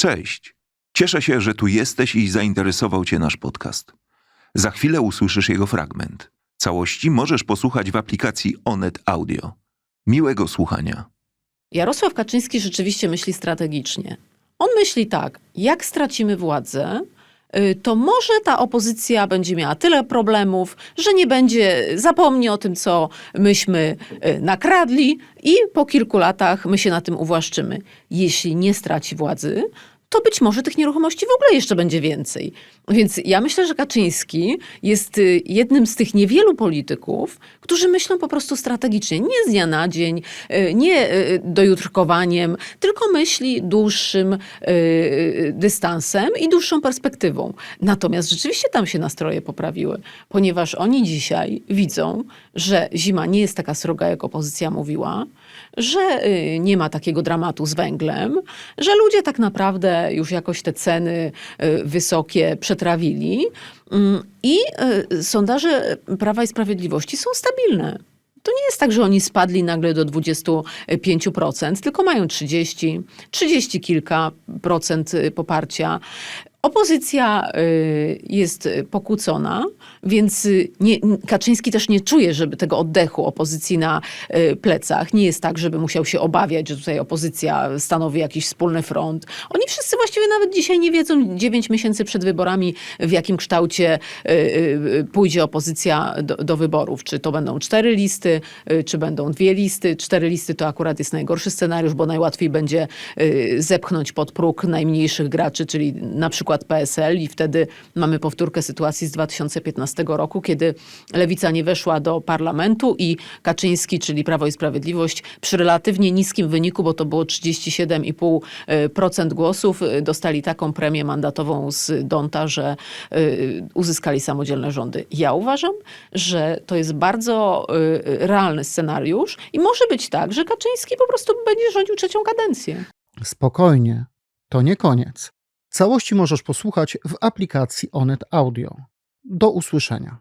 Cześć. Cieszę się, że tu jesteś i zainteresował Cię nasz podcast. Za chwilę usłyszysz jego fragment. Całości możesz posłuchać w aplikacji Onet Audio. Miłego słuchania. Jarosław Kaczyński rzeczywiście myśli strategicznie. On myśli tak, jak stracimy władzę, to może ta opozycja będzie miała tyle problemów, że nie będzie, zapomni o tym, co myśmy y, nakradli i po kilku latach my się na tym uwłaszczymy. Jeśli nie straci władzy, to być może tych nieruchomości w ogóle jeszcze będzie więcej. Więc ja myślę, że Kaczyński jest y, jednym z tych niewielu polityków, którzy myślą po prostu strategicznie, nie z dnia na dzień, y, nie y, dojutrkowaniem, tylko myśli dłuższym dystansem i dłuższą perspektywą. Natomiast rzeczywiście tam się nastroje poprawiły, ponieważ oni dzisiaj widzą, że zima nie jest taka sroga, jak opozycja mówiła, że nie ma takiego dramatu z węglem, że ludzie tak naprawdę już jakoś te ceny y, wysokie przetrawili Mm, i y, sondaże Prawa i Sprawiedliwości są stabilne. To nie jest tak, że oni spadli nagle do 25%, tylko mają 30, 30 kilka procent y, poparcia. Opozycja y, jest pokłócona, więc y, nie, Kaczyński też nie czuje, żeby tego oddechu opozycji na y, plecach. Nie jest tak, żeby musiał się obawiać, że tutaj opozycja stanowi jakiś wspólny front. Oni wszyscy właściwie nawet dzisiaj nie wiedzą, 9 miesięcy przed wyborami, w jakim kształcie pójdzie opozycja do, do wyborów. Czy to będą cztery listy, czy będą dwie listy. Cztery listy to akurat jest najgorszy scenariusz, bo najłatwiej będzie zepchnąć pod próg najmniejszych graczy, czyli na przykład PSL i wtedy mamy powtórkę sytuacji z 2015 roku, kiedy Lewica nie weszła do parlamentu i Kaczyński, czyli Prawo i Sprawiedliwość przy relatywnie niskim wyniku, bo to było 37,5% głosów, y, dostali taką premię mandatową z Donta, że y, uzyskali samodzielne rządy. Ja uważam, że to jest bardzo y, realny scenariusz i może być tak, że Kaczyński po prostu będzie rządził trzecią kadencję. Spokojnie, to nie koniec. Całości możesz posłuchać w aplikacji Onet Audio. Do usłyszenia.